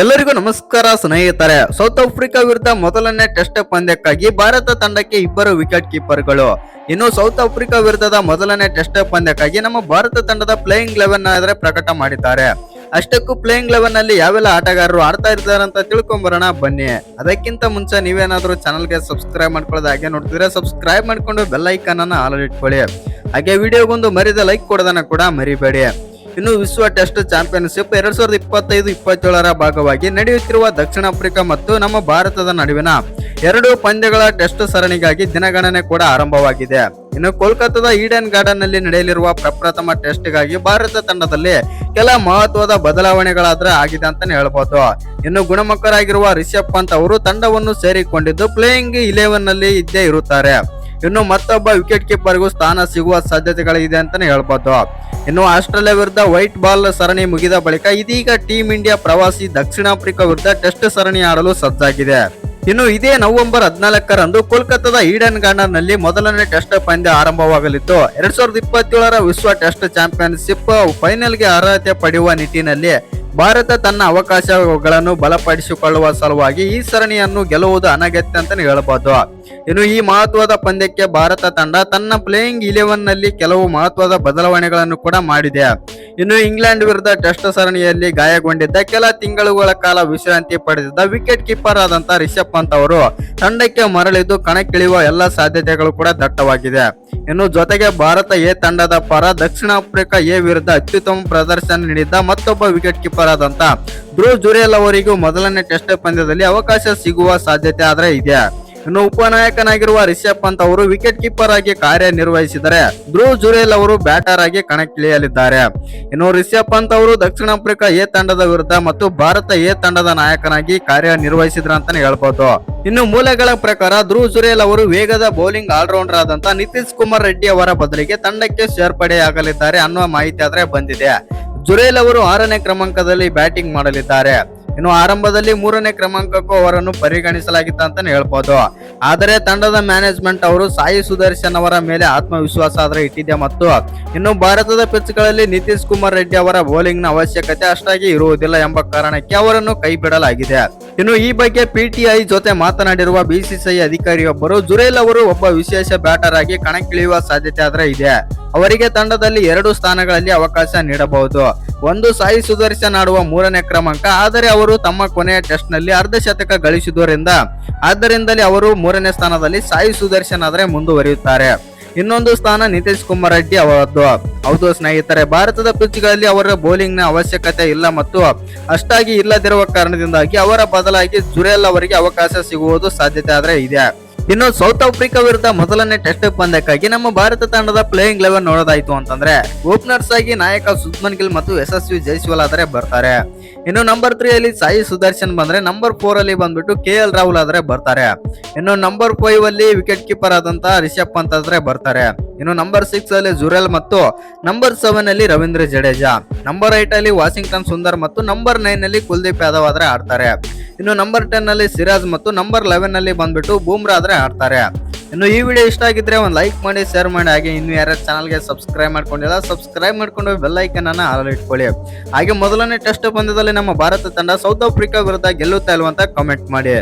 ಎಲ್ಲರಿಗೂ ನಮಸ್ಕಾರ ಸ್ನೇಹಿತರೆ. ಸೌತ್ ಆಫ್ರಿಕಾ ವಿರುದ್ಧ ಮೊದಲನೇ ಟೆಸ್ಟ್ ಪಂದ್ಯಕ್ಕಾಗಿ ಭಾರತ ತಂಡಕ್ಕೆ ಇಬ್ಬರು ವಿಕೆಟ್ ಕೀಪರ್ಗಳು ಇನ್ನು ಸೌತ್ ಆಫ್ರಿಕಾ ವಿರುದ್ಧದ ಮೊದಲನೇ ಟೆಸ್ಟ್ ಪಂದ್ಯಕ್ಕಾಗಿ ನಮ್ಮ ಭಾರತ ತಂಡದ ಪ್ಲೇಯಿಂಗ್ ಲೆವೆನ್ ಆದರೆ ಪ್ರಕಟ ಮಾಡಿದ್ದಾರೆ. ಅಷ್ಟಕ್ಕೂ ಪ್ಲೇಯಿಂಗ್ ಲೆವೆನ್ನಲ್ಲಿ ಯಾವೆಲ್ಲ ಆಟಗಾರರು ಆಡ್ತಾ ಇರ್ತಾರೆ ಅಂತ ತಿಳ್ಕೊಂಬರೋಣ, ಬನ್ನಿ. ಅದಕ್ಕಿಂತ ಮುಂಚೆ ನೀವೇನಾದರೂ ಚಾನಲ್ಗೆ ಸಬ್ಸ್ಕ್ರೈಬ್ ಮಾಡ್ಕೊಳ್ಳೋದು ಹಾಗೆ ನೋಡ್ತಿದ್ರೆ ಸಬ್ಸ್ಕ್ರೈಬ್ ಮಾಡ್ಕೊಂಡು ಬೆಲ್ ಐಕನ್ ಅನ್ನ ಆಲ್ ಇಟ್ಕೊಳ್ಳಿ. ಹಾಗೆ ವಿಡಿಯೋಗೊಂದು ಮರಿದ ಲೈಕ್ ಕೊಡೋದನ್ನ ಕೂಡ ಮರಿಬೇಡಿ. ಇನ್ನು ವಿಶ್ವ ಟೆಸ್ಟ್ ಚಾಂಪಿಯನ್ಶಿಪ್ ಎರಡ್ ಸಾವಿರದ ಇಪ್ಪತ್ತೈದು, ಇಪ್ಪತ್ತೇಳರ ಭಾಗವಾಗಿ ನಡೆಯುತ್ತಿರುವ ದಕ್ಷಿಣ ಆಫ್ರಿಕಾ ಮತ್ತು ನಮ್ಮ ಭಾರತದ ನಡುವಿನ ಎರಡು ಪಂದ್ಯಗಳ ಟೆಸ್ಟ್ ಸರಣಿಗಾಗಿ ದಿನಗಣನೆ ಕೂಡ ಆರಂಭವಾಗಿದೆ. ಇನ್ನು ಕೋಲ್ಕತ್ತಾದ ಈಡನ್ ಗಾರ್ಡನ್ನಲ್ಲಿ ನಡೆಯಲಿರುವ ಪ್ರಪ್ರಥಮ ಟೆಸ್ಟ್ಗಾಗಿ ಭಾರತ ತಂಡದಲ್ಲಿ ಕೆಲ ಮಹತ್ವದ ಬದಲಾವಣೆಗಳಾದ್ರೆ ಆಗಿದೆ ಅಂತಾನೆ ಹೇಳ್ಬೋದು. ಇನ್ನು ಗುಣಮುಖರಾಗಿರುವ ರಿಷಬ್ ಪಂತ್ ಅವರು ತಂಡವನ್ನು ಸೇರಿಕೊಂಡಿದ್ದು ಪ್ಲೇಯಿಂಗ್ ಇಲೆವೆನ್ನಲ್ಲಿ ಇದ್ದೇ ಇರುತ್ತಾರೆ. ಇನ್ನು ಮತ್ತೊಬ್ಬ ವಿಕೆಟ್ ಕೀಪರ್ಗೂ ಸ್ಥಾನ ಸಿಗುವ ಸಾಧ್ಯತೆಗಳಿದೆ ಅಂತಾನೆ ಹೇಳ್ಬೋದು. ಇನ್ನು ಆಸ್ಟ್ರೇಲಿಯಾ ವಿರುದ್ಧ ವೈಟ್ ಬಾಲ್ ಸರಣಿ ಮುಗಿದ ಬಳಿಕ ಇದೀಗ ಟೀಂ ಇಂಡಿಯಾ ಪ್ರವಾಸಿ ದಕ್ಷಿಣ ಆಫ್ರಿಕಾ ವಿರುದ್ಧ ಟೆಸ್ಟ್ ಸರಣಿ ಆಡಲು ಸಜ್ಜಾಗಿದೆ. ಇನ್ನು ಇದೇ ನವೆಂಬರ್ ಹದಿನಾಲ್ಕರಂದು ಕೋಲ್ಕತ್ತಾದ ಈಡನ್ ಗಾರ್ಡನ್ನಲ್ಲಿ ಮೊದಲನೇ ಟೆಸ್ಟ್ ಪಂದ್ಯ ಆರಂಭವಾಗಲಿದ್ದು, ಎರಡ್ ಸಾವಿರದ ಇಪ್ಪತ್ತೇಳರ ವಿಶ್ವ ಟೆಸ್ಟ್ ಚಾಂಪಿಯನ್ಶಿಪ್ ಫೈನಲ್ಗೆ ಅರ್ಹತೆ ಪಡೆಯುವ ನಿಟ್ಟಿನಲ್ಲಿ ಭಾರತ ತನ್ನ ಅವಕಾಶಗಳನ್ನು ಬಲಪಡಿಸಿಕೊಳ್ಳುವ ಸಲುವಾಗಿ ಈ ಸರಣಿಯನ್ನು ಗೆಲ್ಲುವುದು ಅನಗತ್ಯ ಅಂತ ಹೇಳಬಹುದು ಇನ್ನು ಈ ಮಹತ್ವದ ಪಂದ್ಯಕ್ಕೆ ಭಾರತ ತಂಡ ತನ್ನ ಪ್ಲೇಯಿಂಗ್ ಇಲೆವೆನ್ನಲ್ಲಿ ಕೆಲವು ಮಹತ್ವದ ಬದಲಾವಣೆಗಳನ್ನು ಕೂಡ ಮಾಡಿದೆ. ಇನ್ನು ಇಂಗ್ಲೆಂಡ್ ವಿರುದ್ಧ ಟೆಸ್ಟ್ ಸರಣಿಯಲ್ಲಿ ಗಾಯಗೊಂಡಿದ್ದ ಕೆಲ ತಿಂಗಳುಗಳ ಕಾಲ ವಿಶ್ರಾಂತಿ ಪಡೆದಿದ್ದ ವಿಕೆಟ್ ಕೀಪರ್ ಆದಂತ ರಿಷಬ್ ಪಂತ್ ಅವರು ತಂಡಕ್ಕೆ ಮರಳಿದ್ದು ಕಣಕ್ಕಿಳಿಯುವ ಎಲ್ಲ ಸಾಧ್ಯತೆಗಳು ಕೂಡ ದಟ್ಟವಾಗಿದೆ. ಇನ್ನು ಜೊತೆಗೆ ಭಾರತ ಎ ತಂಡದ ಪರ ದಕ್ಷಿಣ ಆಫ್ರಿಕಾ ಎ ವಿರುದ್ಧ ಅತ್ಯುತ್ತಮ ಪ್ರದರ್ಶನ ನೀಡಿದ್ದ ಮತ್ತೊಬ್ಬ ವಿಕೆಟ್ ಕೀಪರ್ ಆದಂತ ಧ್ರುವ್ ಜುರೇಲ್ ಅವರಿಗೂ ಮೊದಲನೇ ಟೆಸ್ಟ್ ಪಂದ್ಯದಲ್ಲಿ ಅವಕಾಶ ಸಿಗುವ ಸಾಧ್ಯತೆ ಆದರೆ ಇದೆ. ಇನ್ನು ಉಪನಾಯಕನಾಗಿರುವ ರಿಷಬ್ ಪಂತ್ ಅವರು ವಿಕೆಟ್ ಕೀಪರ್ ಆಗಿ ಕಾರ್ಯನಿರ್ವಹಿಸಿದರೆ ಧ್ರುವ್ ಜುರೇಲ್ ಅವರು ಬ್ಯಾಟರ್ ಆಗಿ ಕಣಕ್ಕಿಳಿಯಲಿದ್ದಾರೆ. ಇನ್ನು ರಿಷಬ್ ಪಂತ್ ಅವರು ದಕ್ಷಿಣ ಆಫ್ರಿಕಾ ಎ ತಂಡದ ವಿರುದ್ಧ ಮತ್ತು ಭಾರತ ಎ ತಂಡದ ನಾಯಕನಾಗಿ ಕಾರ್ಯನಿರ್ವಹಿಸಿದ್ರ ಅಂತಾನೆ ಹೇಳ್ಬೋದು. ಇನ್ನು ಮೂಲಗಳ ಪ್ರಕಾರ ಧ್ರುವ್ ಜುರೇಲ್ ಅವರು ವೇಗದ ಬೌಲಿಂಗ್ ಆಲ್ರೌಂಡರ್ ಆದಂತ ನಿತೀಶ್ ಕುಮಾರ್ ರೆಡ್ಡಿ ಅವರ ಬದಲಿಗೆ ತಂಡಕ್ಕೆ ಸೇರ್ಪಡೆಯಾಗಲಿದ್ದಾರೆ ಅನ್ನುವ ಮಾಹಿತಿ ಆದ್ರೆ ಬಂದಿದೆ. ಜುರೇಲ್ ಅವರು ಆರನೇ ಕ್ರಮಾಂಕದಲ್ಲಿ ಬ್ಯಾಟಿಂಗ್ ಮಾಡಲಿದ್ದಾರೆ. ಇನ್ನು ಆರಂಭದಲ್ಲಿ ಮೂರನೇ ಕ್ರಮಾಂಕಕ್ಕೂ ಅವರನ್ನು ಪರಿಗಣಿಸಲಾಗಿತ್ತು ಅಂತಾನೆ ಹೇಳ್ಬೋದು. ಆದರೆ ತಂಡದ ಮ್ಯಾನೇಜ್ಮೆಂಟ್ ಅವರು ಸಾಯಿ ಸುದರ್ಶನ್ ಅವರ ಮೇಲೆ ಆತ್ಮವಿಶ್ವಾಸ ಆದರೆ ಇಟ್ಟಿದೆ ಮತ್ತು ಇನ್ನು ಭಾರತದ ಪಿಚ್ಗಳಲ್ಲಿ ನಿತೀಶ್ ಕುಮಾರ್ ರೆಡ್ಡಿ ಅವರ ಬೌಲಿಂಗ್ನ ಅವಶ್ಯಕತೆ ಅಷ್ಟಾಗಿ ಇರುವುದಿಲ್ಲ ಎಂಬ ಕಾರಣಕ್ಕೆ ಅವರನ್ನು ಕೈ ಬಿಡಲಾಗಿದೆ. ಇನ್ನು ಈ ಬಗ್ಗೆ ಪಿಟಿಐ ಜೊತೆ ಮಾತನಾಡಿರುವ ಬಿಸಿಸಿಐ ಅಧಿಕಾರಿಯೊಬ್ಬರು ಜುರೇಲ್ ಅವರು ಒಬ್ಬ ವಿಶೇಷ ಬ್ಯಾಟರ್ ಆಗಿ ಕಣಕ್ಕಿಳಿಯುವ ಸಾಧ್ಯತೆ ಆದ್ರೆ ಇದೆ. ಅವರಿಗೆ ತಂಡದಲ್ಲಿ ಎರಡು ಸ್ಥಾನಗಳಲ್ಲಿ ಅವಕಾಶ ನೀಡಬಹುದು. ಒಂದು ಸಾಯಿ ಸುದರ್ಶನ್ ಆಡುವ ಮೂರನೇ ಕ್ರಮಾಂಕ, ಆದರೆ ಅವರು ತಮ್ಮ ಕೊನೆಯ ಟೆಸ್ಟ್ನಲ್ಲಿ ಅರ್ಧ ಶತಕ ಗಳಿಸಿದ್ದರಿಂದ ಆದ್ದರಿಂದಲೇ ಅವರು ಮೂರನೇ ಸ್ಥಾನದಲ್ಲಿ ಸಾಯಿ ಸುದರ್ಶನ್ ಆದರೆ ಮುಂದುವರಿಯುತ್ತಾರೆ. ಇನ್ನೊಂದು ಸ್ಥಾನ ನಿತೀಶ್ ಕುಮಾರ್ ರೆಡ್ಡಿ ಅವರದ್ದು. ಹೌದು ಸ್ನೇಹಿತರೆ, ಭಾರತದ ಪಿಚ್ಗಳಲ್ಲಿ ಅವರ ಬೌಲಿಂಗ್ನ ಅವಶ್ಯಕತೆ ಇಲ್ಲ ಮತ್ತು ಅಷ್ಟಾಗಿ ಇಲ್ಲದಿರುವ ಕಾರಣದಿಂದಾಗಿ ಅವರ ಬದಲಾಗಿ ಜುರೇಲ್ ಅವರಿಗೆ ಅವಕಾಶ ಸಿಗುವುದು ಸಾಧ್ಯತೆ ಆದರೆ ಇದೆ. ಇನ್ನು ಸೌತ್ ಆಫ್ರಿಕಾ ವಿರುದ್ಧ ಮೊದಲನೇ ಟೆಸ್ಟ್ ಪಂದ್ಯಕ್ಕಾಗಿ ನಮ್ಮ ಭಾರತ ತಂಡದ ಪ್ಲೇಯಿಂಗ್ ಲೆವೆನ್ ನೋಡೋದಾಯ್ತು ಅಂತಂದ್ರೆ ಓಪನರ್ಸ್ ಆಗಿ ನಾಯಕ ಸುಜ್ಮನ್ ಗಿಲ್ ಮತ್ತು ಯಶಸ್ವಿ ಜೈಸ್ವಾಲ್ ಆದರೆ ಬರ್ತಾರೆ. ಇನ್ನು ನಂಬರ್ ತ್ರೀ ಅಲ್ಲಿ ಸಾಯಿ ಸುದರ್ಶನ್ ಬಂದ್ರೆ ನಂಬರ್ ಫೋರ್ ಅಲ್ಲಿ ಬಂದ್ಬಿಟ್ಟು ಕೆ ಎಲ್ ರಾಹುಲ್ ಆದ್ರೆ ಬರ್ತಾರೆ. ಇನ್ನು ನಂಬರ್ ಫೈವ್ ಅಲ್ಲಿ ವಿಕೆಟ್ ಕೀಪರ್ ಆದಂತ ರಿಷಬ್ ಪಂತ್ ಆದ್ರೆ ಬರ್ತಾರೆ. ಇನ್ನು ನಂಬರ್ ಸಿಕ್ಸ್ ಅಲ್ಲಿ ಜುರೆಲ್ ಮತ್ತು ನಂಬರ್ ಸೆವೆನ್ ಅಲ್ಲಿ ರವೀಂದ್ರ ಜಡೇಜಾ. ನಂಬರ್ ಏಟ್ ಅಲ್ಲಿ ವಾಷಿಂಗ್ಟನ್ ಸುಂದರ್ ಮತ್ತು ನಂಬರ್ ನೈನ್ ಅಲ್ಲಿ ಕುಲ್ದೀಪ್ ಯಾದವ್ ಆದ್ರೆ ಆಡ್ತಾರೆ. ಇನ್ನು ನಂಬರ್ ಟೆನ್ ಅಲ್ಲಿ ಸಿರಾಜ್ ಮತ್ತು ನಂಬರ್ ಲೆವೆನ್ ಅಲ್ಲಿ ಬಂದ್ಬಿಟ್ಟು ಬೂಮ್ರಾ ಆದ್ರೆ ಆಡ್ತಾರೆ. ಇನ್ನು ಈ ವಿಡಿಯೋ ಇಷ್ಟ ಆಗಿದ್ರೆ ಒಂದು ಲೈಕ್ ಮಾಡಿ, ಶೇರ್ ಮಾಡಿ, ಹಾಗೆ ಇನ್ನು ಯಾರ ಚಾನಲ್ಗೆ ಸಬ್ಸ್ಕ್ರೈಬ್ ಮಾಡ್ಕೊಂಡಿಲ್ಲ, ಸಬ್ಸ್ಕ್ರೈಬ್ ಮಾಡ್ಕೊಂಡು ಬೆಲ್ ಐಕನ್ ಅನ್ನ ಆಲ್ ಇಟ್ಕೊಳ್ಳಿ ಹಾಗೆ ಮೊದಲನೇ ಟೆಸ್ಟ್ ಪಂದ್ಯದಲ್ಲಿ ನಮ್ಮ ಭಾರತ ತಂಡ ಸೌತ್ ಆಫ್ರಿಕಾ ವಿರುದ್ಧ ಗೆಲ್ಲುತ್ತಾ ಇಲ್ವಂತ ಕಾಮೆಂಟ್ ಮಾಡಿ.